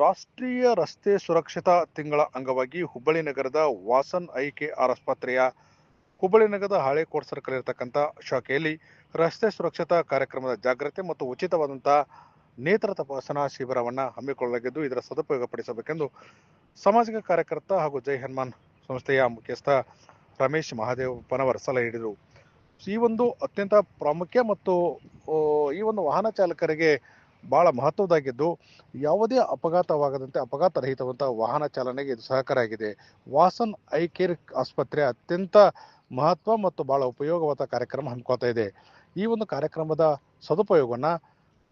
ರಾಷ್ಟ್ರೀಯ ರಸ್ತೆ ಸುರಕ್ಷತಾ ತಿಂಗಳ ಅಂಗವಾಗಿ ಹುಬ್ಬಳ್ಳಿ ನಗರದ ವಾಸನ್ ಐ ಕೆ ಆರ್ ಆಸ್ಪತ್ರೆಯ ಹುಬ್ಬಳ್ಳಿ ನಗರದ ಹಳೆ ಕೋಟ್ ಸರ್ಕಲ್ ಇರತಕ್ಕಂಥ ಶಾಖೆಯಲ್ಲಿ ರಸ್ತೆ ಸುರಕ್ಷತಾ ಕಾರ್ಯಕ್ರಮದ ಜಾಗ್ರತೆ ಮತ್ತು ಉಚಿತವಾದಂತಹ ನೇತ್ರ ತಪಾಸಣಾ ಶಿಬಿರವನ್ನು ಹಮ್ಮಿಕೊಳ್ಳಲಾಗಿದ್ದು, ಇದರ ಸದುಪಯೋಗ ಪಡಿಸಬೇಕೆಂದು ಸಾಮಾಜಿಕ ಕಾರ್ಯಕರ್ತ ಹಾಗೂ ಜೈ ಹನುಮಾನ್ ಸಂಸ್ಥೆಯ ಮುಖ್ಯಸ್ಥ ರಮೇಶ್ ಮಹಾದೇವ್ ಪನವರ್ ಸಲಹೆ ನೀಡಿದರು. ಈ ಒಂದು ಅತ್ಯಂತ ಪ್ರಾಮುಖ್ಯ ಮತ್ತು ಈ ಒಂದು ವಾಹನ ಚಾಲಕರಿಗೆ ಬಹಳ ಮಹತ್ವದಾಗಿದ್ದು ಯಾವುದೇ ಅಪಘಾತವಾಗದಂತೆ ಅಪಘಾತ ರಹಿತವಂತಹ ವಾಹನ ಚಾಲನೆಗೆ ಇದು ಸಹಕಾರಿಯಾಗಿದೆ ವಾಸನ್ ಐ ಕೇರ್ ಆಸ್ಪತ್ರೆ ಅತ್ಯಂತ ಮಹತ್ವ ಮತ್ತು ಬಹಳ ಉಪಯೋಗವಾದ ಕಾರ್ಯಕ್ರಮ ಹಮ್ಮಿಕೊಳ್ತಾ ಇದೆ. ಈ ಒಂದು ಕಾರ್ಯಕ್ರಮದ ಸದುಪಯೋಗವನ್ನು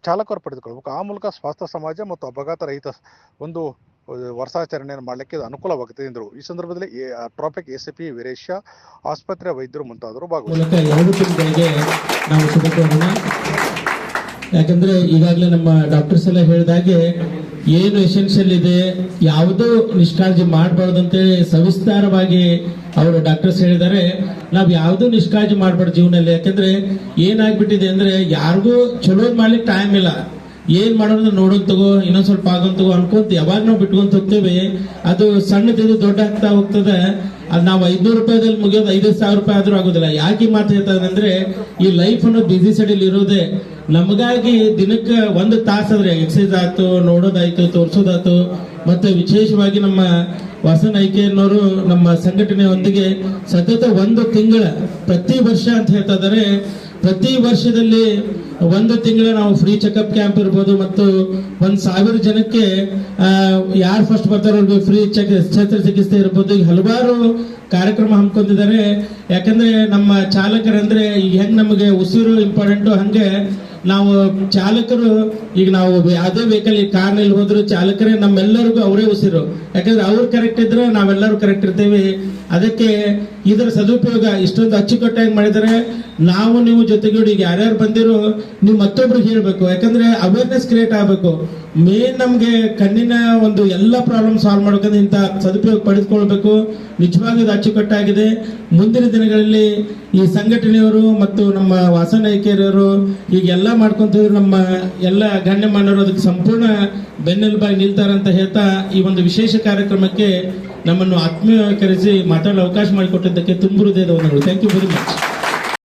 ಚಾಲಕರು ಪಡೆದುಕೊಳ್ಬೇಕು. ಆ ಮೂಲಕ ಸ್ವಾಸ್ಥ್ಯ ಸಮಾಜ ಮತ್ತು ಅಪಘಾತ ರಹಿತ ಒಂದು ವರ್ಷಾಚರಣೆಯನ್ನು ಮಾಡಲಿಕ್ಕೆ ಅನುಕೂಲವಾಗುತ್ತದೆ ಎಂದರು. ಈ ಸಂದರ್ಭದಲ್ಲಿ ಟ್ರಾಫಿಕ್ ಎಸ್ ಪಿ ವೀರೇಶ ಆಸ್ಪತ್ರೆ ವೈದ್ಯರು ಮುಂತಾದವರು ಭಾಗವಹಿಸಿದರು ಯಾಕಂದ್ರೆ ಈಗಾಗಲೇ ನಮ್ಮ ಡಾಕ್ಟರ್ಸ್ ಎಲ್ಲ ಹೇಳಿದಾಗೆ ಏನು ಎಸೆನ್ಷಿಯಲ್ ಇದೆ, ಯಾವುದು ನಿಷ್ಕಾಳಜಿ ಮಾಡಬಾರ್ದು ಅಂತೇಳಿ ಸವಿಸ್ತಾರವಾಗಿ ಅವರು ಡಾಕ್ಟರ್ಸ್ ಹೇಳಿದ್ದಾರೆ. ನಾವು ಯಾವುದು ನಿಷ್ಕಾಳಜಿ ಮಾಡಬಾರ್ದು ಜೀವನದಲ್ಲಿ. ಯಾಕಂದ್ರೆ ಏನಾಗ್ಬಿಟ್ಟಿದೆ ಅಂದ್ರೆ ಯಾರಿಗೂ ಚಲೋ ಮಾಡ್ಲಿಕ್ಕೆ ಟೈಮ್ ಇಲ್ಲ. ಏನ್ ಮಾಡೋದು ನೋಡೋದ್ ತಗೋ, ಇನ್ನೊಂದ್ ಸ್ವಲ್ಪ ಆಗೋದ್ ತಗೋ ಅನ್ಕೊಂತ ಯಾವಾಗ ನಾವು ಬಿಟ್ಕೊಂತ ಹೋಗ್ತೇವೆ, ಅದು ಸಣ್ಣದಿದ್ದು ದೊಡ್ಡ ಆಗ್ತಾ ಹೋಗ್ತದೆ, ಅದ್ ನಾವು ಐದ್ನೂರು ರೂಪಾಯಿದಲ್ಲಿ ಮುಗಿಯೋದು ಐದು ಸಾವಿರ ರೂಪಾಯಿ ಆದ್ರೂ ಆಗೋದಿಲ್ಲ. ಯಾಕೆ ಇದ್ದೀನಿ ಅಂದ್ರೆ, ಈ ಲೈಫ್ ಅನ್ನೋ ಬಿಸಿ ಸೆಡಿಲ್ ಇರೋದೇ, ನಮಗಾಗಿ ದಿನಕ್ಕೆ ಒಂದು ತಾಸಾದ್ರೆ ಎಕ್ಸೈಸ್ ಆಯ್ತು, ನೋಡೋದಾಯ್ತು, ತೋರ್ಸೋದಾಯ್ತು, ಮತ್ತೆ ವಿಶೇಷವಾಗಿ ನಮ್ಮ ವಾಸನ ಐಕೆಯನ್ನವರು ನಮ್ಮ ಸಂಘಟನೆಯೊಂದಿಗೆ ಸತತ ಒಂದು ತಿಂಗಳ ಪ್ರತಿ ವರ್ಷ ಅಂತ ಹೇಳ್ತಾ ಇದ್ದಾರೆ. ಪ್ರತಿ ವರ್ಷದಲ್ಲಿ ಒಂದು ತಿಂಗಳ ನಾವು ಫ್ರೀ ಚೆಕಪ್ ಕ್ಯಾಂಪ್ ಇರ್ಬೋದು ಮತ್ತು ಒಂದು ಸಾವಿರ ಜನಕ್ಕೆ ಯಾರು ಫಸ್ಟ್ ಬರ್ತಾರೋ ಫ್ರೀ ಚೆಕ್ ಶಸ್ತ್ರಚಿಕಿತ್ಸೆ ಇರ್ಬೋದು. ಈಗ ಹಲವಾರು ಕಾರ್ಯಕ್ರಮ ಹಮ್ಮಿಕೊಂಡಿದ್ದಾರೆ. ಯಾಕಂದ್ರೆ ನಮ್ಮ ಚಾಲಕರಂದ್ರೆ ಈಗ ಹೆಂಗೆ ನಮಗೆ ಉಸಿರು ಇಂಪಾರ್ಟೆಂಟು ಹಾಗೆ ನಾವು ಚಾಲಕರು, ಈಗ ನಾವು ಯಾವುದೇ ವೆಹಿಕಲ್ ಕಾರ್ನಲ್ಲಿ ಹೋದ್ರು ಚಾಲಕರೇ ನಮ್ಮೆಲ್ಲರಿಗೂ ಅವರೇ ಉಸಿರು. ಯಾಕಂದ್ರೆ ಅವ್ರು ಕರೆಕ್ಟ್ ಇದ್ರೆ ನಾವೆಲ್ಲರೂ ಕರೆಕ್ಟ್ ಇರ್ತೀವಿ. ಅದಕ್ಕೆ ಇದರ ಸದುಪಯೋಗ ಇಷ್ಟೊಂದು ಅಚ್ಚುಕಟ್ಟಾಗಿ ಮಾಡಿದರೆ ನಾವು ನೀವು ಜೊತೆಗೂಡಿ ಈಗ ಯಾರ್ಯಾರು ಬಂದಿರೋ ನೀವು ಮತ್ತೊಬ್ರಿಗೆ ಹೇಳಬೇಕು. ಯಾಕಂದ್ರೆ ಅವೇರ್ನೆಸ್ ಕ್ರಿಯೇಟ್ ಆಗಬೇಕು. ಮೇನ್ ನಮಗೆ ಕಣ್ಣಿನ ಒಂದು ಎಲ್ಲ ಪ್ರಾಬ್ಲಮ್ ಸಾಲ್ವ್ ಮಾಡ್ಬೇಕಂದ್ರೆ ಇಂಥ ಸದುಪಯೋಗ ಪಡೆದುಕೊಳ್ಬೇಕು. ನಿಜವಾಗಿ ಇದು ಅಚ್ಚುಕಟ್ಟಾಗಿದೆ. ಮುಂದಿನ ದಿನಗಳಲ್ಲಿ ಈ ಸಂಘಟನೆಯವರು ಮತ್ತು ನಮ್ಮ ವಾಸನ ಈಗ ಹೀಗೆಲ್ಲ ಮಾಡ್ಕೊಂತಿದ್ರು ನಮ್ಮ ಎಲ್ಲ ಗಣ್ಯ ಗಣ್ಯಮಾನ್ಯರು ಅದಕ್ಕೆ ಸಂಪೂರ್ಣ ಬೆನ್ನೆಲುಬಾಗಿ ನಿಲ್ತಾರಂತ ಹೇಳ್ತಾ ಈ ಒಂದು ವಿಶೇಷ ಕಾರ್ಯಕ್ರಮಕ್ಕೆ ನಮ್ಮನ್ನು ಆತ್ಮೀಯಕರಿಸಿ ಮಾತಾಡಲು ಅವಕಾಶ ಮಾಡಿಕೊಟ್ಟಿದ್ದಕ್ಕೆ ತುಂಬ ಹೃದಯದ ವಂದನೆಗಳು. Thank you very much